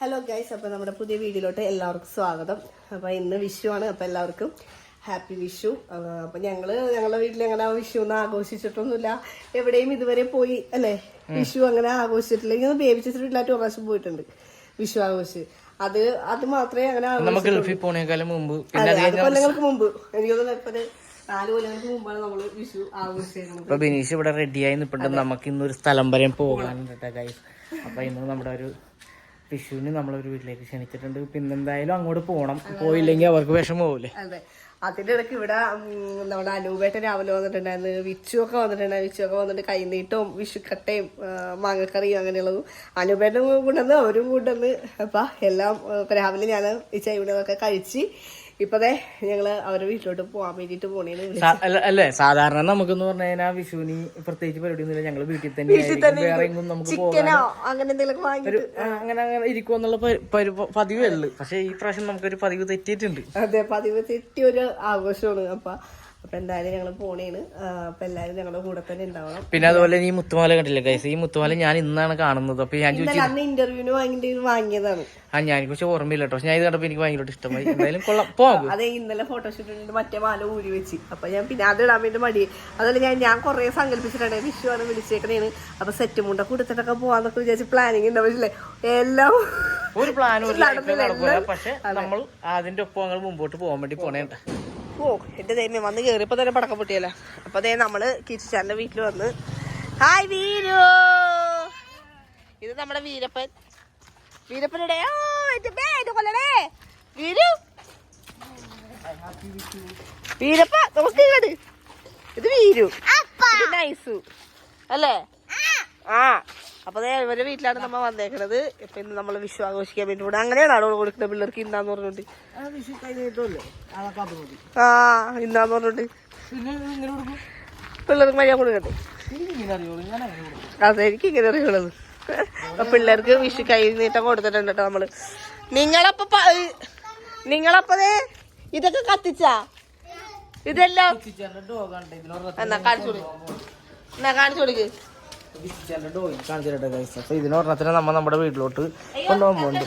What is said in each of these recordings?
Hello guys അപ്പോൾ നമ്മുടെ പുതിയ വീഡിയോയിലോട്ട് എല്ലാവർക്കും സ്വാഗതം. അപ്പോൾ ഇന്ന് വിഷു ആണ്. അപ്പോൾ എല്ലാവർക്കും ഹാപ്പി വിഷു. അപ്പോൾ ഞങ്ങൾ ഞങ്ങളുടെ വീട്ടിൽ അങ്ങനെ വിഷു ഒന്നും ആഘോഷിച്ചിട്ടൊന്നുമില്ല. എവിടെയും ഇതുവരെ പോയി അല്ലേ? വിഷു അങ്ങനെ ആഘോഷിച്ചിട്ടില്ല. ഇങ്ങനെ ചേച്ചി വീട്ടിലായിട്ട് ഒരു പ്രാവശ്യം പോയിട്ടുണ്ട് വിഷു ആഘോഷിച്ച്. അത് അത് മാത്രമേ അങ്ങനെ നമുക്ക് ഗൾഫിൽ പോണേക്കാളും മുമ്പ്. കൊല്ലങ്ങൾക്ക് മുമ്പ്. എനിക്കൊന്നും നാല് കൊല്ലങ്ങൾക്ക് മുമ്പാണ് നമ്മൾ വിഷു ആഘോഷിക്കുന്നത് ഇപ്പൊ ബിനീഷ് ഇവിടെ റെഡിയായി നിൽപ്പുണ്ട് നമുക്ക് ഇന്നൊരു സ്ഥലം വരെ പോകാനുണ്ട് കേട്ടോ ഗൈസ് അപ്പൊ ഇന്ന് നമ്മുടെ ഒരു വിഷുവിന് നമ്മളൊരു വീട്ടിലേക്ക് ക്ഷണിച്ചിട്ടുണ്ട്. പിന്നെന്തായാലും അങ്ങോട്ട് പോകണം പോയില്ലെങ്കിൽ അവർക്ക് വിഷമമാവൂലേ? അതെ. അതിന്റെ ഇടയ്ക്ക് ഇവിടെ നമ്മുടെ അനൂപേട്ടൻ രാവിലെ വന്നിട്ടുണ്ടായിരുന്നു. വിച്ചു ഒക്കെ വന്നിട്ടുണ്ടായിരുന്നു. വിച്ചു ഒക്കെ വന്നിട്ട് കൈനീട്ടവും വിഷുക്കട്ടയും മാങ്ങക്കറിയും അങ്ങനെയുള്ളതും അനൂപേട്ടൻ കൊണ്ടുവന്ന് അവരും കൊണ്ടുവന്ന് അപ്പൊ എല്ലാം രാവിലെ ഞാൻ ഈ ചൈവിടൊക്കെ കഴിച്ച് ഇപ്പതേ ഞങ്ങൾ അവരുടെ വീട്ടിലോട്ട് പോവാൻ വേണ്ടിട്ട് പോണേന്ന്. അല്ലേ സാധാരണ നമുക്കെന്ന് പറഞ്ഞു കഴിഞ്ഞാൽ വിഷുവിന് പ്രത്യേകിച്ച് പരിപാടി ഒന്നുമില്ല ഞങ്ങൾ വീട്ടിൽ തന്നെ ആയിരിക്കും. വേറെ എങ്ങും നമുക്ക് ചിക്കനോ അങ്ങനെ എന്തെങ്കിലും അങ്ങനെ അങ്ങനെ പരി- പതിവേ ഉള്ളു. പക്ഷെ ഈ പ്രാവശ്യം നമുക്കൊരു പതിവ് തെറ്റിയിട്ടുണ്ട്. അതെ പതിവ് തെറ്റിയ ഒരു ആഘോഷമാണ്. അപ്പൊ അപ്പൊ എന്തായാലും ഞങ്ങൾ പോണേണ്. ആ, അപ്പൊ എല്ലാരും ഞങ്ങളുടെ കൂടെ തന്നെ ഉണ്ടാവണം പിന്നെ അതുപോലെ ഈ മുത്തുമാല കണ്ടില്ലേ ഗൈസ് ഈ മുത്തുമാല ഞാൻ ഇന്നാണ് കാണുന്നത്. അപ്പൊ ഞാൻ അന്ന് ഇന്റർവ്യൂവിന് വാങ്ങിട്ട് വാങ്ങിയതാണ്. ആ ഞാൻ കുറച്ച് ഓർമ്മയില്ല കേട്ടോ ഞാൻ ഇത് കണ്ടപ്പോ എനിക്ക് ഭയങ്കര ഇഷ്ടമായി. എന്തായാലും കൊള്ളാം. പോകും അതെ ഇന്നലെ ഫോട്ടോഷൂട്ടിന് മറ്റേ മാല ഊരി വെച്ച്. അപ്പൊ ഞാൻ പിന്നെ അത് ഇടാൻ വേണ്ടി മടി. അതല്ല ഞാൻ ഞാൻ കുറെ സങ്കല്പിച്ചിട്ടുണ്ട്. വിഷു ആണ് വിളിച്ചേക്കണേന് അപ്പൊ സെറ്റ് മുണ്ട കൊടുത്തിട്ടൊക്കെ പോവാന്നൊക്കെ വിചാരിച്ച് പ്ലാനിങ് പക്ഷേ എല്ലാം ഒരു പ്ലാനും പക്ഷെ നമ്മൾ അതിന്റെ ഒപ്പം മുമ്പോട്ട് പോകാൻ വേണ്ടി പോണേണ്ട. ഓ എന്റെ ദൈവം വന്ന് കേറിയപ്പോ തന്നെ പടക്കം പൊട്ടിയല്ല. അപ്പൊ അതേ നമ്മൾ കിച്ചാന്റെ വീട്ടിൽ വന്ന്. ഹായ് വീരു! ഇത് നമ്മുടെ വീരപ്പൻ. വീരപ്പനുടെ ഓ കൊല്ലടേ. വീരു! വീരപ്പ നമുക്ക് കേട് ഇത് വീരു. നൈസു. അല്ലേ? ആ. അപ്പൊ ദേ ഇവരുടെ വീട്ടിലാണ് നമ്മൾ വന്നേക്കണത്. ഇപ്പൊ ഇന്ന് നമ്മൾ വിഷു ആഘോഷിക്കാൻ വേണ്ടി ഇവിടെ അങ്ങനെയാണ് അവിടെ കൊടുക്കുന്നത് പിള്ളേർക്ക് ഇന്നാന്ന് പറഞ്ഞോണ്ട്. ആ ഇന്നാന്ന് പറഞ്ഞോണ്ട്. പിള്ളേർക്ക് മര്യാദ കൊടുക്കട്ടെ അതെ എനിക്ക് ഇങ്ങനെ അറിയുള്ളത് പിള്ളേർക്ക് വിഷു കൈ നീട്ടം കൊടുത്തിട്ടുണ്ട് കേട്ടോ നമ്മൾ. നിങ്ങളപ്പോ നിങ്ങളപ്പതേ ഇതൊക്കെ കത്തിച്ചാ? ഇതെല്ലാം എന്നാ കാണിച്ചു കൊടുക്ക്. എന്നാ കാണിച്ചു കൊടുക്ക്. അപ്പൊ ഇതിനൊരെണ്ണത്തിന് നമ്മ നമ്മുടെ വീട്ടിലോട്ട് കൊണ്ടുപോകാൻ പോകുന്നുണ്ട്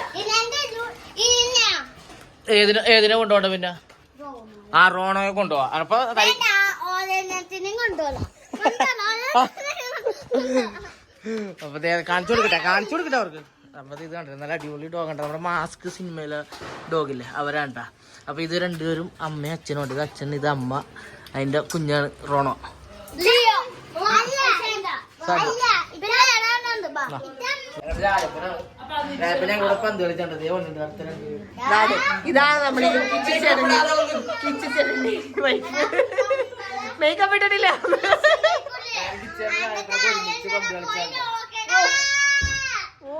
ഏതിനെ ഏതിനെ കൊണ്ടുപോകണ്ട പിന്നെ? ആ റോണോയെ കൊണ്ടുപോവാ. അപ്പൊ അപ്പൊ കാണിച്ചു കൊടുക്കട്ടെ കാണിച്ചു കൊടുക്കട്ടെ അവർക്ക്. അപ്പൊ ഇത് കണ്ടത് നല്ല അടിപൊളി ഡോഗ് ഉണ്ട് നമ്മുടെ മാസ്ക് സിനിമയിലെ ഡോഗില്ലേ അവരാണ്ട അപ്പൊ ഇത് രണ്ടുപേരും അമ്മയും അച്ഛനും ഉണ്ട്. ഇത് അച്ഛൻ ഇത് അമ്മ അതിന്റെ കുഞ്ഞാണ് റോണോ. ഇതാണ് നമ്മൾ മേക്കപ്പ് ഇട്ടിട്ടില്ല. ഓ.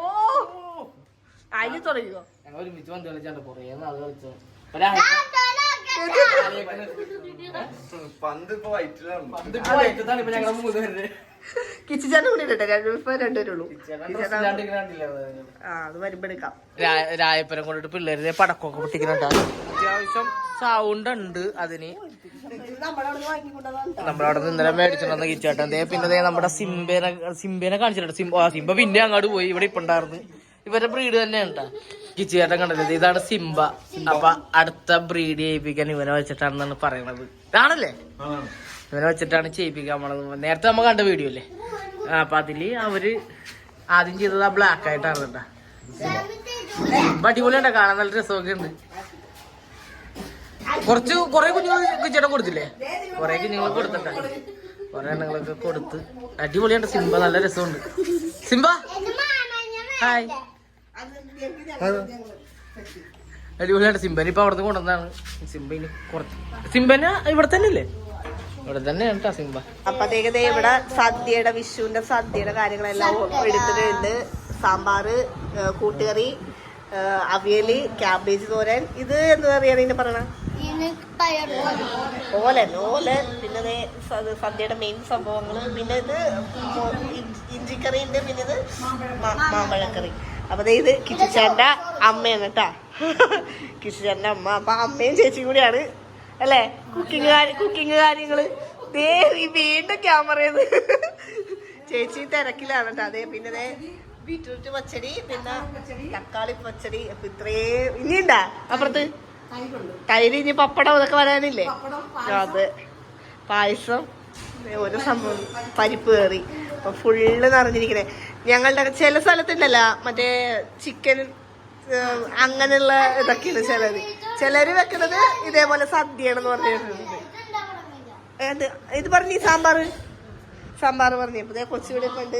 അതിന് തുടങ്ങിയോ ഞങ്ങൾ ഒരുമിച്ച് പന്ത് കളിച്ചാണ്ട് കുറേ നാൾ കളിച്ചു പന്ത് ഇപ്പൊ വയറ്റിലാണ്. പന്ത് ഇപ്പൊ വയറ്റത്താണ് ഇപ്പൊ ഞങ്ങൾ മൂന്ന് പേര് കിച്ചിച്ചാന്റെ കൂടി ഇട്ടെ രണ്ടു ഇപ്പൊ രണ്ടുപേരേ ആ അത് വരുമ്പോ എടുക്കാം. രായപ്പരം കൊണ്ടിട്ട് പിള്ളേരുടെ പടക്കമൊക്കെ പൊട്ടിക്കുന്നുണ്ട്. അത്യാവശ്യം സൗണ്ട് ഉണ്ട് അതിന്. നമ്മളവിടെ നിന്ന് ഇന്നലെ മേടിച്ചിട്ടുണ്ടെന്ന് കിച്ചേട്ടൻ ദേ പിന്നെ ദേ നമ്മുടെ സിംബേനെ സിംബേനെ കാണിച്ചിട്ടുണ്ട്. സിംബ സിംബ പിന്നെ അങ്ങോട്ട് പോയി ഇവിടെ ഇപ്പൊ ഉണ്ടായിരുന്നു ഇവരുടെ ബ്രീഡ് തന്നെയാണ് കേട്ടോ കിച്ചേട്ടൻ കണ്ടത് ഇതാണ് സിംബ. അപ്പൊ അടുത്ത ബ്രീഡ് ചെയ്യിപ്പിക്കാൻ ഇവനെ വെച്ചിട്ടാണെന്നാണ് പറയണത്. ഇതാണല്ലേ? ഇവനെ വെച്ചിട്ടാണ് ചെയ്യിപ്പിക്കാൻ പോണത്. നേരത്തെ നമ്മ കണ്ട വീഡിയോ അല്ലേ? അപ്പൊ അതിൽ അവർ ആദ്യം ചെയ്തത് ആ ബ്ലാക്ക് ആയിട്ടാണ് കേട്ടാ. അടിപൊളി ഉണ്ടോ കാണാൻ നല്ല രസമൊക്കെ ഉണ്ട്. കുറച്ച് കൊറേ കുഞ്ഞുങ്ങൾ ചേട്ടൻ കൊടുത്തില്ലേ? കൊറേ കുഞ്ഞുങ്ങൾ കൊടുത്തിട്ടാ കൊറേ എണ്ണങ്ങളൊക്കെ കൊടുത്ത്. അടിപൊളിയുണ്ട് സിംബ നല്ല രസമുണ്ട്. സിംബ? ഹായ് അടിപൊളിയാണ് സിംബനെ ഇപ്പൊ അവിടുന്ന് കൊണ്ടുവന്നാണ് സിംബന് കുറച്ച് സിംബന് ഇവിടെ തന്നെ അല്ലേ ഇവിടെ തന്നെയാണ് കേട്ടോ സിംബ അപ്പത്തേക്ക് ദേ ഇവിടെ സദ്യയുടെ വിഷുവിന്റെ സദ്യയുടെ കാര്യങ്ങളെല്ലാം എടുത്തിട്ടുണ്ട്. സാമ്പാറ് കൂട്ടുകറി അവിയലി ക്യാബേജ് തോരൻ. ഇത് എന്ന് കറിയാണ് ഇതിന് പറയണ? ഓലൻ ഓലൻ. പിന്നെ സദ്യയുടെ മെയിൻ സംഭവങ്ങൾ പിന്നെ ഇത് ഇഞ്ചിക്കറി ഉണ്ട് പിന്നെ ഇത് മാമ്പഴക്കറി. അപ്പൊ ഇത് കിച്ചിച്ചാന്റെ അമ്മയാണ് കേട്ടാ കിച്ചിച്ചാന്റെ അമ്മ. അപ്പൊ അമ്മയും ചേച്ചിയും കൂടിയാണ് അല്ലേ? കുക്കിംഗ് കുക്കിംഗ് കാര്യങ്ങൾ. വീണ്ടും ക്യാമറ ചേച്ചി തിരക്കിലാണ് കേട്ടോ അതെ പിന്നെ ദേ ബീറ്റ്റൂട്ട് പച്ചടി പിന്നെ തക്കാളി പച്ചടി. അപ്പൊ ഇത്രയും ഇനിയുണ്ടാ? അപ്പുറത്ത്? തൈര് ഇനി പപ്പടം ഇതൊക്കെ വരാനില്ലേ? അതെ. പായസം. ഒരു സംഭവം. പരിപ്പ് കയറി അപ്പൊ ഫുള്ള് നിറഞ്ഞിരിക്കണേ. ഞങ്ങളുടെ ചില സ്ഥലത്തുണ്ടല്ല മറ്റേ ചിക്കൻ അങ്ങനെയുള്ള ഇതൊക്കെയാണ് ചിലര് ചിലര് വെക്കുന്നത് ഇതേപോലെ സദ്യയാണെന്ന് പറഞ്ഞിട്ടുണ്ട്. ഏത്? ഇത് പറഞ്ഞു സാമ്പാർ. സാമ്പാർ പറഞ്ഞു. ഇപ്പൊ ദേ കൊച്ചുകൂടെ ഉണ്ട്.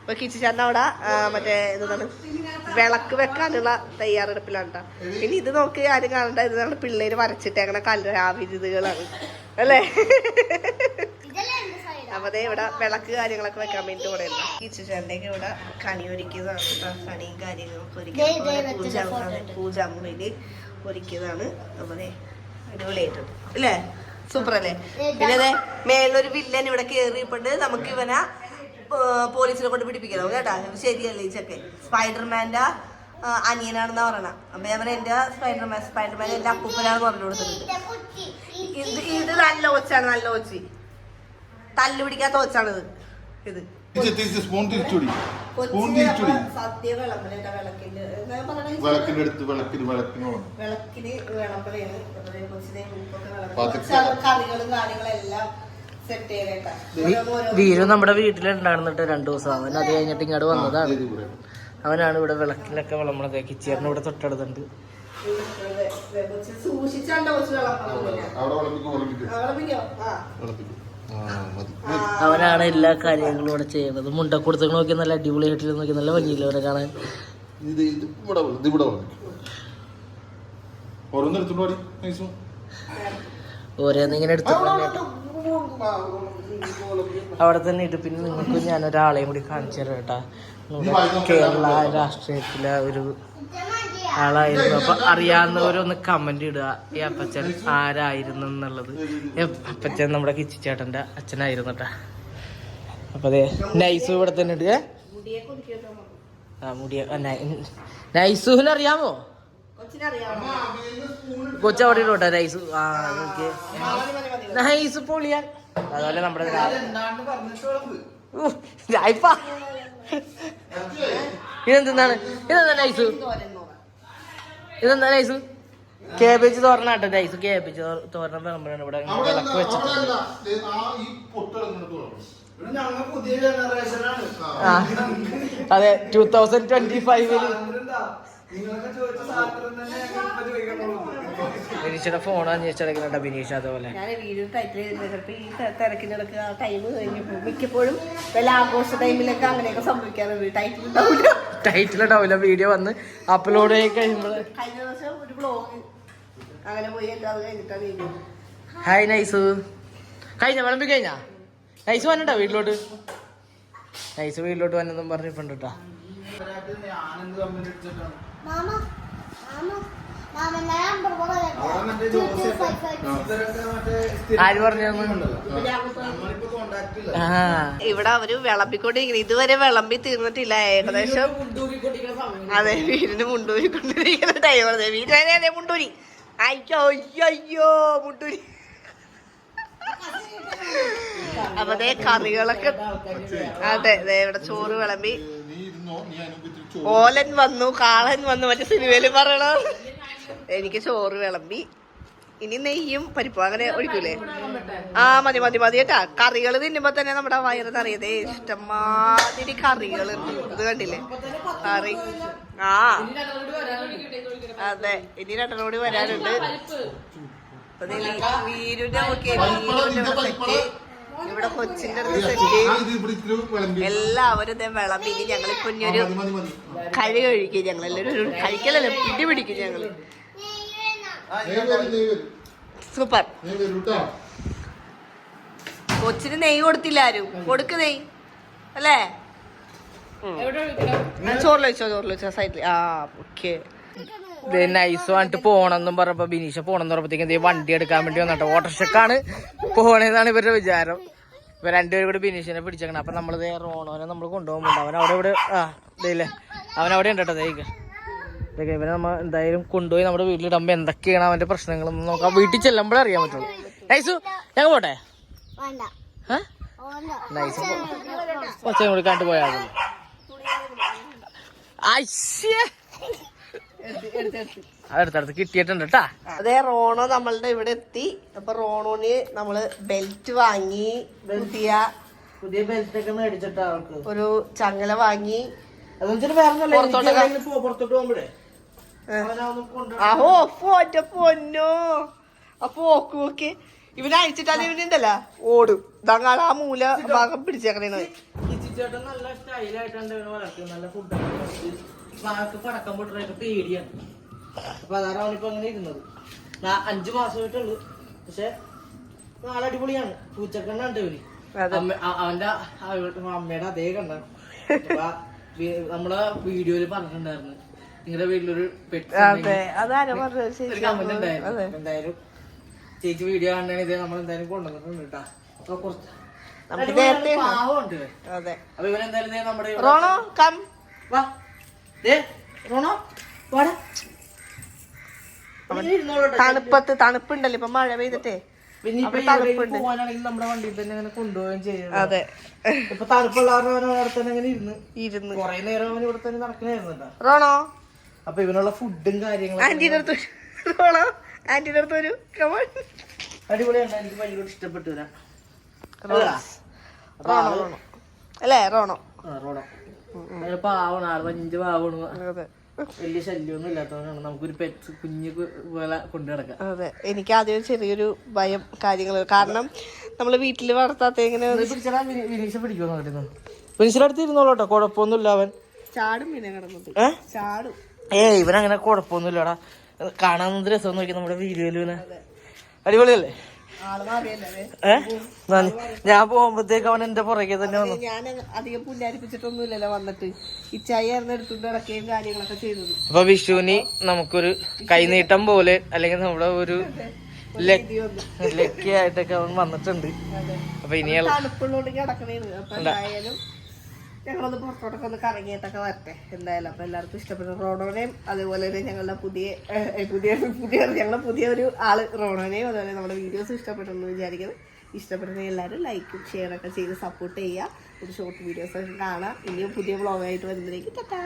ഇപ്പൊ കിച്ചിച്ചാണ്ട അവിടെ ആ, മറ്റേ എന്താണ് വിളക്ക് വെക്കാനുള്ള തയ്യാറെടുപ്പിലാണ് കേട്ടോ ഇനി ഇത് നോക്ക് ആരും കാണണ്ട. ഇത് നമ്മുടെ പിള്ളേര് വരച്ചിട്ടേക്കണ കലാവിരുതുകളാണ് അല്ലേ? ദേ ഇവിടെ വിളക്ക് കാര്യങ്ങളൊക്കെ വെക്കാൻ വേണ്ടി ഇവിടെ ഉണ്ട്. കിച്ചിച്ചാണ്ടേക്ക് ഇവിടെ കണി ഒരുക്കിയതാണ്. കണിയും കാര്യങ്ങളൊക്കെ ഒരുക്കിയത് പൂജ ഒരുക്കിയതാണ്. നമ്മുടെ അടിപൊളിയായിട്ട് അടിപൊളിയായിട്ടുണ്ട്. അല്ലേ? സൂപ്പർ അല്ലേ പിന്നെ അതെ മേലൊരു വില്ലൻ ഇവിടെ കേറിയപ്പോണ്ട്. നമുക്ക് ഇവനെ പോലീസിനെ കൊണ്ട് പിടിപ്പിക്കണം. കേട്ടാ ശരിയല്ലേ ഈ ചെക്കൻ? ആ, അനിയനാണെന്നാ പറയണ. അപ്പൊ ഞാൻ എന്റെ സ്പൈഡർമാൻ സ്പൈഡർമാൻ എന്റെ അപ്പൂപ്പനാണെന്ന് പറഞ്ഞു കൊടുത്തിട്ടുണ്ട്. ഇത് ഇത് നല്ല ഒച്ചാണ് നല്ല ഒച്ചി തല്ലു പിടിക്കാത്ത ഒച്ചാണിത്. ഇത്. സ്പൂൺ തിരിച്ചുടി തിരിച്ചുടി വിളക്കിന്റെ അടുത്ത് വിളക്കിന് വിളക്കിന് വീരു നമ്മുടെ വീട്ടിലുണ്ടായിരുന്നിട്ട് രണ്ടു ദിവസം അവൻ അത് കഴിഞ്ഞിട്ട് ഇങ്ങോട്ട് വന്നതാണ്. അവനാണ് ഇവിടെ വിളക്കിലൊക്കെ വിളമ്പണത്. കിച്ചേറിന് ഇവിടെ തൊട്ടടുത്തുണ്ട്. സൂക്ഷിച്ചാണ്ടോ അവിടെ വിളമ്പിക്കോ. അവനാണ് എല്ലാ കാര്യങ്ങളും ഇവിടെ ചെയ്യുന്നത്. മുണ്ട കൊടുത്ത് നോക്കി നല്ല അടിപൊളി അടിപൊളിയായിട്ട് നോക്കി നല്ല ഭംഗിയില്ല അവരെ കാണാൻ? ഓരോന്നിങ്ങനെ എടുത്തോണ്ട് അവിടെ തന്നെ ഇട്ട് പിന്നെ നിങ്ങൾക്ക് ഞാൻ ഒരാളെയും കൂടി കാണിച്ചു തരാം കേട്ടാ. നമ്മുടെ കേരള രാഷ്ട്രീയത്തിലെ ഒരു ആളായിരുന്നു. അപ്പൊ അറിയാവുന്നവരൊന്ന് കമന്റ് ഇടുക. ഈ അപ്പച്ചൻ ആരായിരുന്നു എന്നുള്ളത്? അപ്പച്ചൻ നമ്മുടെ കിച്ചിച്ചേട്ടന്റെ അച്ഛനായിരുന്നു കേട്ടാ അപ്പൊ അതെ നൈസു ഇവിടെ തന്നെ ഇടുക നൈസുവിന് അറിയാമോ? കൊച്ചവിടെ കൊച്ചു ഇടോട്ടെ നൈസു. ആ ഓക്കെ. നൈസു പൊളിയാൻ. അതുപോലെ നമ്മുടെ ഇതെന്താണ്? ഇതെന്താ നൈസ്? ഇതെന്താ നൈസ് കേബേജ് തോരനാട്ടോ നൈസ് കേബേജ് തോരൻ വിളമ്പാണ് ഇവിടെ. വിളക്ക് അതെ ടൂ തൗസൻഡ് ട്വന്റി ഫൈവിൽ ബിനീഷയുടെ ഫോൺ അന്വേഷിച്ചെടുക്കുന്നുണ്ട് ബിനീഷ് അതുപോലെ. ഞാൻ വീഡിയോ ടൈറ്റിൽ ചെയ്തിരുന്നത് ഈ ത- തിരക്കിനിടക്ക് ആ ടൈം കഴിഞ്ഞു. പോകും മിക്കപ്പോഴും വല്ല ആഘോഷ ടൈമിലൊക്കെ അങ്ങനെയൊക്കെ സംഭവിക്കാറുണ്ട്. ടൈറ്റിൽ ഉണ്ടാവില്ല. ടൈറ്റിലുണ്ടാവില്ല വീഡിയോ വന്ന് അപ്ലോഡ് ചെയ്ത് കഴിയുമ്പോൾ ഹായ് നൈസ് കഴിഞ്ഞ വിളമ്പി കഴിഞ്ഞാ? നൈസ് വന്നിട്ടാ വീട്ടിലോട്ട്? നൈസ് വീട്ടിലോട്ട് വന്നതും പറഞ്ഞിട്ടുണ്ട് കേട്ടാ ആര് പറഞ്ഞു ആ. ഇവിടെ അവർ വിളമ്പിക്കൊണ്ടി ഇതുവരെ വിളമ്പി തീർന്നിട്ടില്ല. ഏകദേശം അതെ വീടിന് മുണ്ടൂരിക്കൊണ്ടിരിക്കുന്ന ടൈം വീട്ടിലെ വീട്ടുകാരെ അതെ മുണ്ടൂരി. അയ്യോ അയ്യോ മുണ്ടൂരി. അപ്പൊ അതേ കറികളൊക്കെ. അതെ അതെ ഇവിടെ ചോറ് വിളമ്പി. ഓലൻ വന്നു കാളൻ വന്നു മറ്റേ സിനിമയിൽ പറയണ. എനിക്ക് ചോറ് വിളമ്പി. ഇനി നെയ്യും പരിപ്പും അങ്ങനെ ഒഴിക്കൂലേ? ആ മതി മതി മതി കേട്ടാ. കറികൾ തിന്നുമ്പോ തന്നെ നമ്മുടെ വയറ് നിറയതേ ഇഷ്ടമാതിരി കറികൾ ഇത് കണ്ടില്ലേ? കറി. ആ. അതെ ഇനി രണ്ടെണ്ണം വരാനുണ്ട്. അപ്പൊ ദേ വീ- വീരുന്റെ നോക്കിയേ വീരുന്റെ സെറ്റ് ഇവിടെ കൊച്ചിന്റെ അടുത്ത് സെറ്റ് എല്ലാവരും ഇതേ വിളമ്പി ഇനി ഞങ്ങളിപ്പോ ഇനി ഒരു കഴി കഴിക്കും ഞങ്ങൾ എല്ലാവരും കഴിക്കലല്ല പിടി പിടിക്കും ഞങ്ങൾ സൂപ്പർ. കൊച്ചിന് നെയ്യ് കൊടുത്തില്ല ആരും. കൊടുക്ക് നെയ് അല്ലേ? ചോറിലോ ചോറിലോ സൈഡിൽ ആ ഓക്കെ. നൈസ് വന്നിട്ട് പോണെന്നും പറഞ്ഞപ്പോ ബിനീഷ പോണെന്ന് പറഞ്ഞപ്പോഴത്തേക്കും ദേ വണ്ടി എടുക്കാൻ വേണ്ടി വന്നിട്ട് ഓട്ടോറിക്ഷക്കാണ് പോണേന്നാണ് ഇവരുടെ വിചാരം. ഇവർ രണ്ടുപേരും കൂടി ബിനീഷിനെ പിടിച്ചേക്കണം. അപ്പൊ നമ്മളിത് റോണോനെ നമ്മൾ കൊണ്ടുപോകുന്നുണ്ട് അവൻ അവിടെ ഇവിടെ ആ ഇതേല്ലേ അവൻ അവിടെ ഉണ്ട് കേട്ടോ ഇതൊക്കെ ഇവനെ നമ്മ എന്തായാലും കൊണ്ടുപോയി നമ്മുടെ വീട്ടിലിടുമ്പോ എന്തൊക്കെയാണ് അവന്റെ പ്രശ്നങ്ങളെന്ന് നോക്കാം. വീട്ടിൽ ചെല്ലുമ്പോഴേ അറിയാൻ പറ്റുള്ളൂ. നൈസു ഞങ്ങൾ പോട്ടെ? വേണ്ട. കൊടുക്കാണ്ട് പോയാ നൈസ് കൊച്ചയും കൂടി കണ്ടു പോയാൽ അടുത്തടുത്ത് കിട്ടിയിട്ടുണ്ട് കേട്ടാ അതെ റോണോ നമ്മളുടെ ഇവിടെ എത്തി. അപ്പൊ റോണോന് നമ്മൾ ബെൽറ്റ് വാങ്ങി പുതിയ പുതിയ ബെൽറ്റ് ഒക്കെ മേടിച്ചിട്ടാ അവർക്ക് ഒരു ചങ്ങല വാങ്ങി. അഹോ പോറ്റ പൊന്നോ. അപ്പൊ ഓക്കു ഓക്കെ ഇവനെ അഴിച്ചിട്ടാലും ഇവനുണ്ടല്ലോ ഓടും. ഇതങ്ങാട് ആ മൂല ഭാഗം ചേട്ടൻ നല്ല സ്റ്റൈലായിട്ടാണ് വളർത്തുന്നത് നല്ല ഫുഡൊക്കെ വാക്ക് പടക്കം പൊട്ടറൊക്കെ പേടിയാണ്. അപ്പൊ അതാണ് അവനിപ്പോ അങ്ങനെ ഇരുന്നത്. അഞ്ചു മാസമായിട്ടുള്ളു പക്ഷെ നാളെ അടിപൊളിയാണ്. പൂച്ചക്കണ്ണാണ് ഇവർ. അവന്റെ അവ- അമ്മയുടെ അതേ കണ്ണാണ് നമ്മളെ വീഡിയോയിൽ പറഞ്ഞിട്ടുണ്ടായിരുന്നു. നിങ്ങളുടെ വീട്ടിലൊരു പെറ്റ് കമന്റ് ഉണ്ടായിരുന്നു. എന്തായാലും ചേച്ചി വീഡിയോ കണ്ടാണ് ഇത് നമ്മൾ എന്തായാലും കൊണ്ടുവന്നിട്ടുണ്ട് കേട്ടാ അപ്പൊ കുറച്ച് പാവമുണ്ട് അപ്പൊ ദേ നമ്മുടെ റോണോ കം. വാ. തണുപ്പത്ത് തണുപ്പുണ്ടല്ലോ ഇപ്പൊ മഴ പെയ്തിട്ടേ. തണുപ്പുണ്ട്. നമ്മുടെ വണ്ടിയിൽ തന്നെ അങ്ങനെ കൊണ്ടുപോവുകയും ചെയ്യും അതെ. ഇപ്പൊ തണുപ്പുള്ള കാരണം അവൻ അവിടെ തന്നെ അങ്ങനെ ഇരുന്ന്. ഇരുന്ന്. കൊറേ നേരം അവൻ ഇവിടെ തന്നെ നടക്കണായിരുന്നു റോണോ? അപ്പൊ ഇവനുള്ള ഫുഡും കാര്യങ്ങളും ആന്റിയുടെ അടുത്ത്. റോണോ ആന്റിയുടെ അടുത്ത് കമോൺ അടിപൊളിയാണ് എനിക്ക് ഭയങ്കര ഇഷ്ടപ്പെട്ടു റോണോ റോണോ അല്ലേ റോണോ? റോഡോ അങ്ങനെ പാവണ ആൾ പഞ്ച് പാവണു അതെ. വലിയ ശല്യമൊന്നും ഇല്ലാത്തവനാണ്. നമുക്കൊരു പെറ്റ് കുഞ്ഞു പോലെ കൊണ്ടു നടക്കാം അതെ. എനിക്ക് ആദ്യം ചെറിയൊരു ഭയം കാര്യങ്ങൾ കാരണം നമ്മൾ വീട്ടിൽ വളർത്താത്ത ഇങ്ങനെ വിനീഷ പറയുന്നു വിനീഷിന്റെ അടുത്ത് ഇരുന്നോളൂട്ടോ കുഴപ്പമൊന്നുമില്ല അവൻ. ചാടും പിന്നെ കിടന്നത്. ചാടും. ഏ ഇവൻ അങ്ങനെ കുഴപ്പമൊന്നുമില്ലടാ. കാണാൻ രസം നോക്കി നമ്മുടെ വീഡിയോയിൽ ഇവനെ. അടിപൊളിയല്ലേ? ഞാൻ പോകുമ്പോഴത്തേക്ക് അവൻ എന്റെ പുറകെ തന്നെ വന്നു. ഞാൻ അധികം പുല്ലാരിപ്പിച്ചിട്ടൊന്നുമില്ലല്ലോ വന്നിട്ട്. ഇച്ചായിരുന്നു എടുത്തുകൊണ്ട് നടക്കുകയും കാര്യങ്ങളൊക്കെ ചെയ്തത്. അപ്പൊ വിഷുവിന് നമുക്കൊരു കൈനീട്ടം പോലെ അല്ലെങ്കിൽ നമ്മുടെ ഒരു ലക്കിയായിട്ടൊക്കെ അവൻ വന്നിട്ടുണ്ട്. അപ്പൊ ഇനിയുള്ള ഞങ്ങളൊന്ന് പുറത്തോട്ടൊക്കെ ഒന്ന് കറങ്ങിയിട്ടൊക്കെ വരട്ടെ. എന്തായാലും അപ്പൊ എല്ലാവർക്കും ഇഷ്ടപ്പെട്ട റോണോനെയും അതുപോലെ തന്നെ ഞങ്ങളുടെ പുതിയ പുതിയ പുതിയ ഞങ്ങളുടെ പുതിയ ഒരു ആൾ റോണോനെയും അതുപോലെ നമ്മുടെ വീഡിയോസ് ഇഷ്ടപ്പെട്ടെന്ന് വിചാരിക്കുന്നു. ഇഷ്ടപ്പെടുന്ന എല്ലാവരും ലൈക്കും ഷെയറൊക്കെ ചെയ്ത് സപ്പോർട്ട് ചെയ്യുക. ഒരു ഷോർട്ട് വീഡിയോസ് ഒക്കെ കാണാം. ഇനിയും പുതിയ വ്ളോഗായിട്ട് വരുന്നതിലേക്ക് ടാറ്റാ.